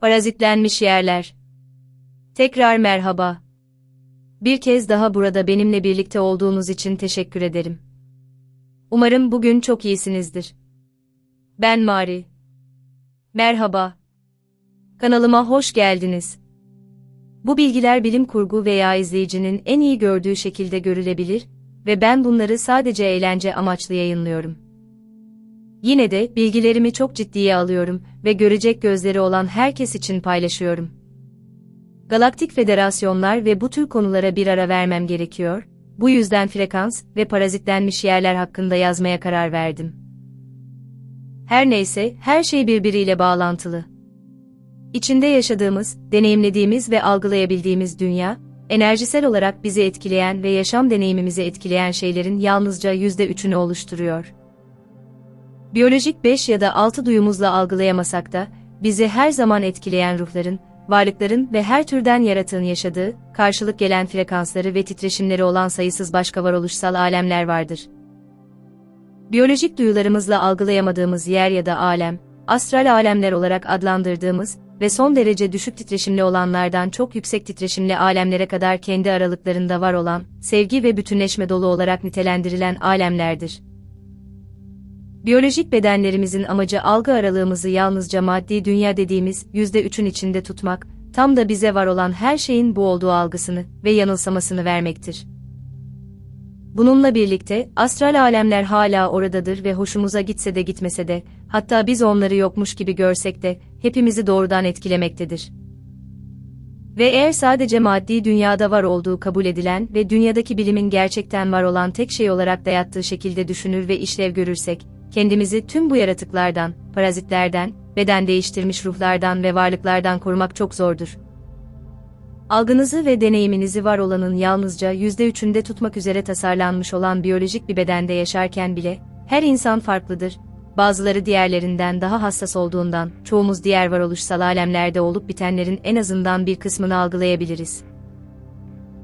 Parazitlenmiş yerler. Tekrar merhaba. Bir kez daha burada benimle birlikte olduğunuz için teşekkür ederim. Umarım bugün çok iyisinizdir. Ben Mari. Merhaba. Kanalıma hoş geldiniz. Bu bilgiler bilim kurgu veya izleyicinin en iyi gördüğü şekilde görülebilir ve ben bunları sadece eğlence amaçlı yayınlıyorum. Yine de bilgilerimi çok ciddiye alıyorum ve görecek gözleri olan herkes için paylaşıyorum. Galaktik federasyonlar ve bu tür konulara bir ara vermem gerekiyor. Bu yüzden frekans ve parazitlenmiş yerler hakkında yazmaya karar verdim. Her neyse, her şey birbiriyle bağlantılı. İçinde yaşadığımız, deneyimlediğimiz ve algılayabildiğimiz dünya, enerjisel olarak bizi etkileyen ve yaşam deneyimimizi etkileyen şeylerin yalnızca %3'ünü oluşturuyor. Biyolojik 5 ya da 6 duyumuzla algılayamasak da, bizi her zaman etkileyen ruhların, varlıkların ve her türden yaratığın yaşadığı, karşılık gelen frekansları ve titreşimleri olan sayısız başka varoluşsal alemler vardır. Biyolojik duyularımızla algılayamadığımız yer ya da alem, astral alemler olarak adlandırdığımız ve son derece düşük titreşimli olanlardan çok yüksek titreşimli alemlere kadar kendi aralıklarında var olan, sevgi ve bütünleşme dolu olarak nitelendirilen alemlerdir. Biyolojik bedenlerimizin amacı algı aralığımızı yalnızca maddi dünya dediğimiz %3'ün içinde tutmak, tam da bize var olan her şeyin bu olduğu algısını ve yanılsamasını vermektir. Bununla birlikte, astral alemler hala oradadır ve hoşumuza gitse de gitmese de, hatta biz onları yokmuş gibi görsek de, hepimizi doğrudan etkilemektedir. Ve eğer sadece maddi dünyada var olduğu kabul edilen ve dünyadaki bilimin gerçekten var olan tek şey olarak dayattığı şekilde düşünür ve işlev görürsek, kendimizi tüm bu yaratıklardan, parazitlerden, beden değiştirmiş ruhlardan ve varlıklardan korumak çok zordur. Algınızı ve deneyiminizi var olanın yalnızca %3'ünde tutmak üzere tasarlanmış olan biyolojik bir bedende yaşarken bile, her insan farklıdır, bazıları diğerlerinden daha hassas olduğundan, çoğumuz diğer varoluşsal alemlerde olup bitenlerin en azından bir kısmını algılayabiliriz.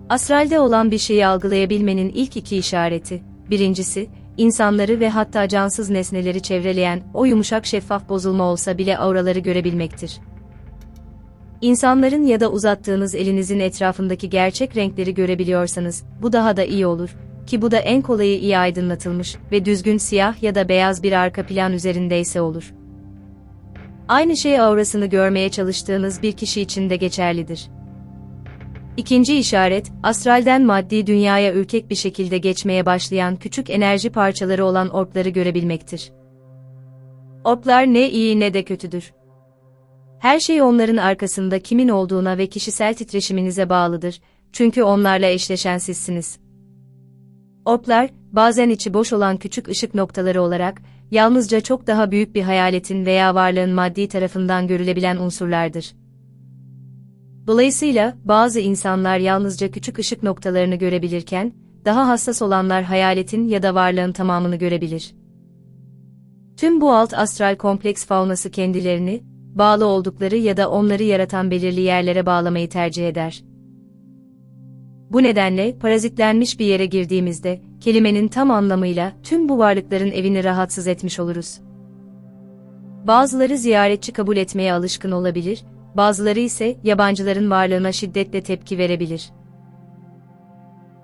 Astralde olan bir şeyi algılayabilmenin ilk iki işareti, birincisi, insanları ve hatta cansız nesneleri çevreleyen o yumuşak şeffaf bozulma olsa bile auraları görebilmektir. İnsanların ya da uzattığınız elinizin etrafındaki gerçek renkleri görebiliyorsanız, bu daha da iyi olur, ki bu da en kolayı iyi aydınlatılmış ve düzgün siyah ya da beyaz bir arka plan üzerindeyse olur. Aynı şey aurasını görmeye çalıştığınız bir kişi için de geçerlidir. İkinci işaret, astralden maddi dünyaya ürkek bir şekilde geçmeye başlayan küçük enerji parçaları olan orkları görebilmektir. Orklar ne iyi ne de kötüdür. Her şey onların arkasında kimin olduğuna ve kişisel titreşiminize bağlıdır, çünkü onlarla eşleşen sizsiniz. Orklar, bazen içi boş olan küçük ışık noktaları olarak, yalnızca çok daha büyük bir hayaletin veya varlığın maddi tarafından görülebilen unsurlardır. Dolayısıyla, bazı insanlar yalnızca küçük ışık noktalarını görebilirken, daha hassas olanlar hayaletin ya da varlığın tamamını görebilir. Tüm bu alt astral kompleks faunası kendilerini, bağlı oldukları ya da onları yaratan belirli yerlere bağlamayı tercih eder. Bu nedenle parazitlenmiş bir yere girdiğimizde, kelimenin tam anlamıyla tüm bu varlıkların evini rahatsız etmiş oluruz. Bazıları ziyaretçi kabul etmeye alışkın olabilir, bazıları ise yabancıların varlığına şiddetle tepki verebilir.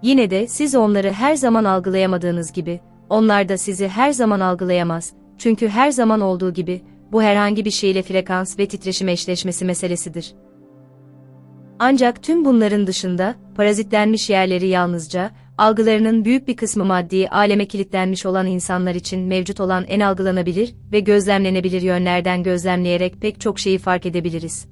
Yine de siz onları her zaman algılayamadığınız gibi, onlar da sizi her zaman algılayamaz, çünkü her zaman olduğu gibi, bu herhangi bir şeyle frekans ve titreşim eşleşmesi meselesidir. Ancak tüm bunların dışında, parazitlenmiş yerleri yalnızca, algılarının büyük bir kısmı maddi aleme kilitlenmiş olan insanlar için mevcut olan en algılanabilir ve gözlemlenebilir yönlerden gözlemleyerek pek çok şeyi fark edebiliriz.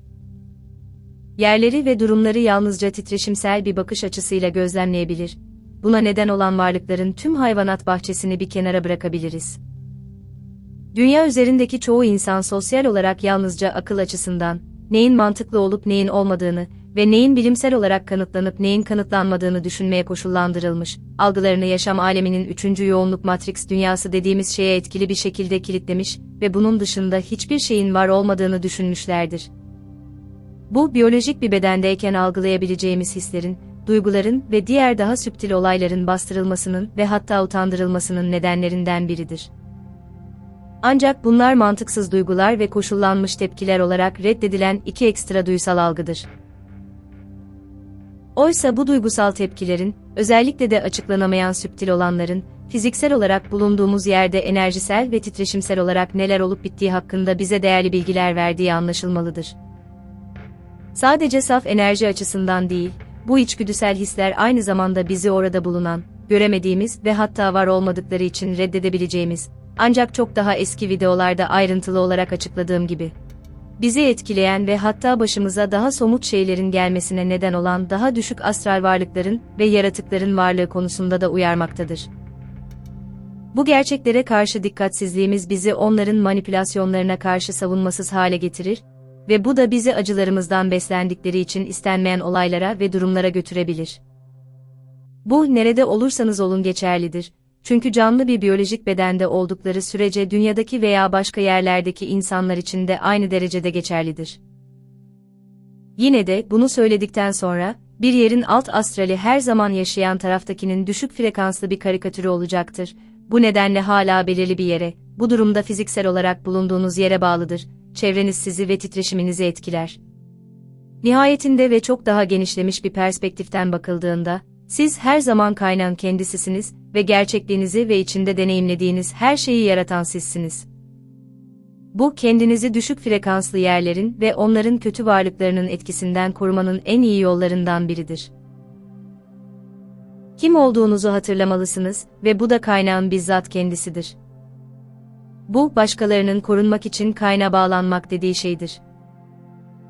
Yerleri ve durumları yalnızca titreşimsel bir bakış açısıyla gözlemleyebilir. Buna neden olan varlıkların tüm hayvanat bahçesini bir kenara bırakabiliriz. Dünya üzerindeki çoğu insan sosyal olarak yalnızca akıl açısından, neyin mantıklı olup neyin olmadığını ve neyin bilimsel olarak kanıtlanıp neyin kanıtlanmadığını düşünmeye koşullandırılmış, algılarını yaşam aleminin üçüncü yoğunluk matrix dünyası dediğimiz şeye etkili bir şekilde kilitlemiş ve bunun dışında hiçbir şeyin var olmadığını düşünmüşlerdir. Bu, biyolojik bir bedendeyken algılayabileceğimiz hislerin, duyguların ve diğer daha süptil olayların bastırılmasının ve hatta utandırılmasının nedenlerinden biridir. Ancak bunlar mantıksız duygular ve koşullanmış tepkiler olarak reddedilen iki ekstra duysal algıdır. Oysa bu duygusal tepkilerin, özellikle de açıklanamayan süptil olanların, fiziksel olarak bulunduğumuz yerde enerjisel ve titreşimsel olarak neler olup bittiği hakkında bize değerli bilgiler verdiği anlaşılmalıdır. Sadece saf enerji açısından değil, bu içgüdüsel hisler aynı zamanda bizi orada bulunan, göremediğimiz ve hatta var olmadıkları için reddedebileceğimiz, ancak çok daha eski videolarda ayrıntılı olarak açıkladığım gibi, bizi etkileyen ve hatta başımıza daha somut şeylerin gelmesine neden olan daha düşük astral varlıkların ve yaratıkların varlığı konusunda da uyarmaktadır. Bu gerçeklere karşı dikkatsizliğimiz bizi onların manipülasyonlarına karşı savunmasız hale getirir ve bu da bizi acılarımızdan beslendikleri için istenmeyen olaylara ve durumlara götürebilir. Bu nerede olursanız olun geçerlidir. Çünkü canlı bir biyolojik bedende oldukları sürece dünyadaki veya başka yerlerdeki insanlar için de aynı derecede geçerlidir. Yine de bunu söyledikten sonra, bir yerin alt astrali her zaman yaşayan taraftakinin düşük frekanslı bir karikatürü olacaktır. Bu nedenle hala belirli bir yere, bu durumda fiziksel olarak bulunduğunuz yere bağlıdır. Çevreniz sizi ve titreşiminizi etkiler. Nihayetinde ve çok daha genişlemiş bir perspektiften bakıldığında, siz her zaman kaynağın kendisisiniz ve gerçekliğinizi ve içinde deneyimlediğiniz her şeyi yaratan sizsiniz. Bu kendinizi düşük frekanslı yerlerin ve onların kötü varlıklarının etkisinden korumanın en iyi yollarından biridir. Kim olduğunuzu hatırlamalısınız ve bu da kaynağın bizzat kendisidir. Bu, başkalarının korunmak için kayna bağlanmak dediği şeydir.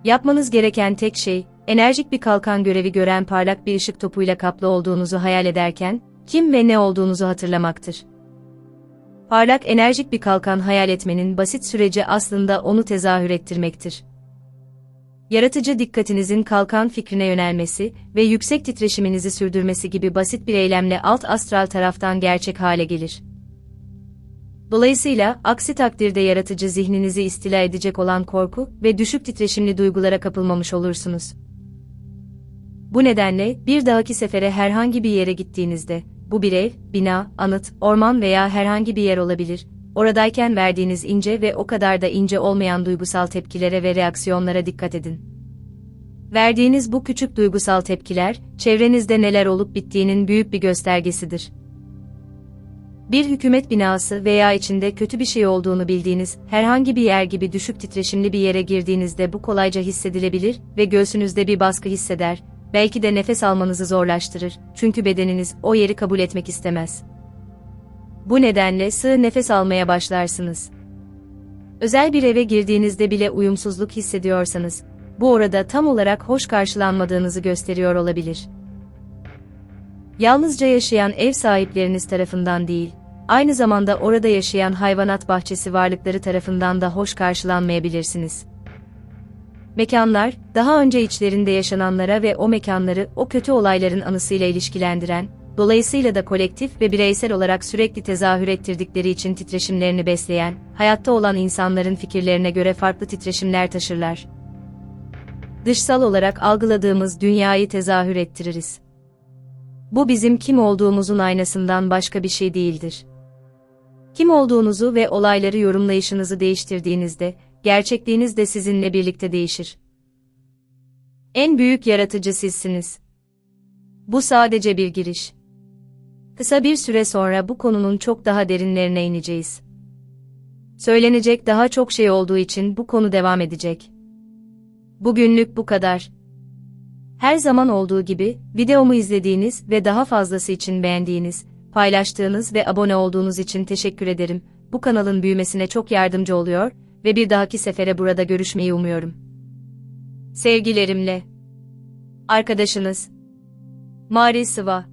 Yapmanız gereken tek şey, enerjik bir kalkan görevi gören parlak bir ışık topuyla kaplı olduğunuzu hayal ederken, kim ve ne olduğunuzu hatırlamaktır. Parlak enerjik bir kalkan hayal etmenin basit süreci aslında onu tezahür ettirmektir. Yaratıcı dikkatinizin kalkan fikrine yönelmesi ve yüksek titreşiminizi sürdürmesi gibi basit bir eylemle alt astral taraftan gerçek hale gelir. Dolayısıyla, aksi takdirde yaratıcı zihninizi istila edecek olan korku ve düşük titreşimli duygulara kapılmamış olursunuz. Bu nedenle, bir dahaki sefere herhangi bir yere gittiğinizde, bu bir ev, bina, anıt, orman veya herhangi bir yer olabilir, oradayken verdiğiniz ince ve o kadar da ince olmayan duygusal tepkilere ve reaksiyonlara dikkat edin. Verdiğiniz bu küçük duygusal tepkiler, çevrenizde neler olup bittiğinin büyük bir göstergesidir. Bir hükümet binası veya içinde kötü bir şey olduğunu bildiğiniz herhangi bir yer gibi düşük titreşimli bir yere girdiğinizde bu kolayca hissedilebilir ve göğsünüzde bir baskı hisseder, belki de nefes almanızı zorlaştırır çünkü bedeniniz o yeri kabul etmek istemez. Bu nedenle sığ nefes almaya başlarsınız. Özel bir eve girdiğinizde bile uyumsuzluk hissediyorsanız, bu orada tam olarak hoş karşılanmadığınızı gösteriyor olabilir. Yalnızca yaşayan ev sahipleriniz tarafından değil, aynı zamanda orada yaşayan hayvanat bahçesi varlıkları tarafından da hoş karşılanmayabilirsiniz. Mekanlar, daha önce içlerinde yaşananlara ve o mekanları o kötü olayların anısıyla ilişkilendiren, dolayısıyla da kolektif ve bireysel olarak sürekli tezahür ettirdikleri için titreşimlerini besleyen, hayatta olan insanların fikirlerine göre farklı titreşimler taşırlar. Dışsal olarak algıladığımız dünyayı tezahür ettiririz. Bu bizim kim olduğumuzun aynasından başka bir şey değildir. Kim olduğunuzu ve olayları yorumlayışınızı değiştirdiğinizde, gerçekliğiniz de sizinle birlikte değişir. En büyük yaratıcı sizsiniz. Bu sadece bir giriş. Kısa bir süre sonra bu konunun çok daha derinlerine ineceğiz. Söylenecek daha çok şey olduğu için bu konu devam edecek. Bugünlük bu kadar. Her zaman olduğu gibi, videomu izlediğiniz ve daha fazlası için beğendiğiniz, paylaştığınız ve abone olduğunuz için teşekkür ederim. Bu kanalın büyümesine çok yardımcı oluyor ve bir dahaki sefere burada görüşmeyi umuyorum. Sevgilerimle. Arkadaşınız. Mari Sıva